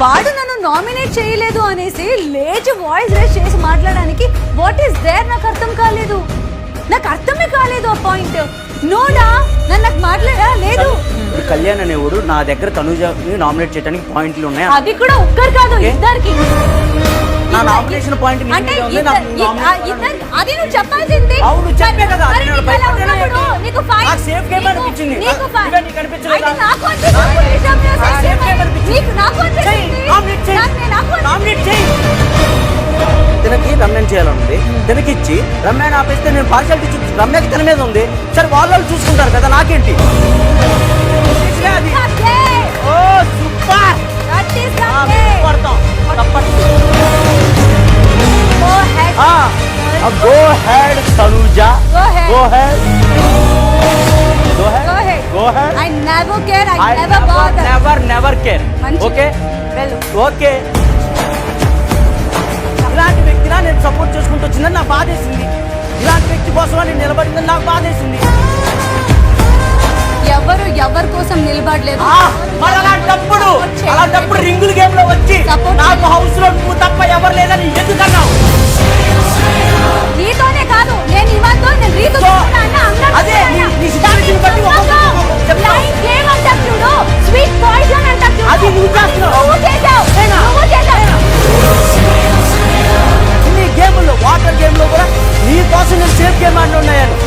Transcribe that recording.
వాడు నన్ను నామినేట్ చేయలేదు అనేసి లేచి వాయిస్ రేస్ చేసి మాట్లాడడానికి వాట్ ఈస్ దేర్ నాకు అర్థం కాలేదు. నాకు అర్థమే కాలేదు ఆ పాయింట్ నోడా నన్ను నాకు మాట్లాడా లేదు. ఇప్పుడు కళ్యాణ్ అనేవాడు నా దగ్గర తనుజని నామినేట్ చేయడానికి పాయింట్లు ఉన్నాయి? అది కూడా ఒక్కరు కాదు? ఇద్దరికి. నా అంటే మీద ఉంది, ఇద్దరు- ఆ ఇద్దరు- అది నువ్వు చెప్పాల్సింది. అవును, చెప్పే కదా, నేను? నీకు safe game అనిపించింది. చేయాలనుంది. తనకి ఇచ్చి రమ్యని ఆపేస్తే నేను పార్షాలిటీ చూసి రమ్యకి తన మీద ఉంది. సరే వాళ్ళు చూసుకుంటారు కదా నాకేంటి. ఓ super. Go head. Go head go head. Go head I. Never never care. Okay. Okay ఇలాంటి నేను సపోర్ట్ చేసుకుంటూ వచ్చిందని నాకు బాధేసింది ఇలాంటి వ్యక్తి కోసం నేను నిలబడిందని నాకు బాధేసింది ఎవరు ఎవరి కోసం నిలబడలేదు మరి అలాంటప్పుడు. అలాంటప్పుడు రింగుల గేమ్లో వచ్చి నాకు. హౌస్లో నువ్వు తప్ప ఎవరు లేదని ఎందుకన్నావు నీతోనే కాదు నేను ఇవ్వద్దు నేను రీతు అదే, నీ- చూస్తున్నా. నీ situation బట్టి ఒక్కొక్క- దాన్ని ఒక్కొక్క ఇంకేమన్నా ఉన్నాయని?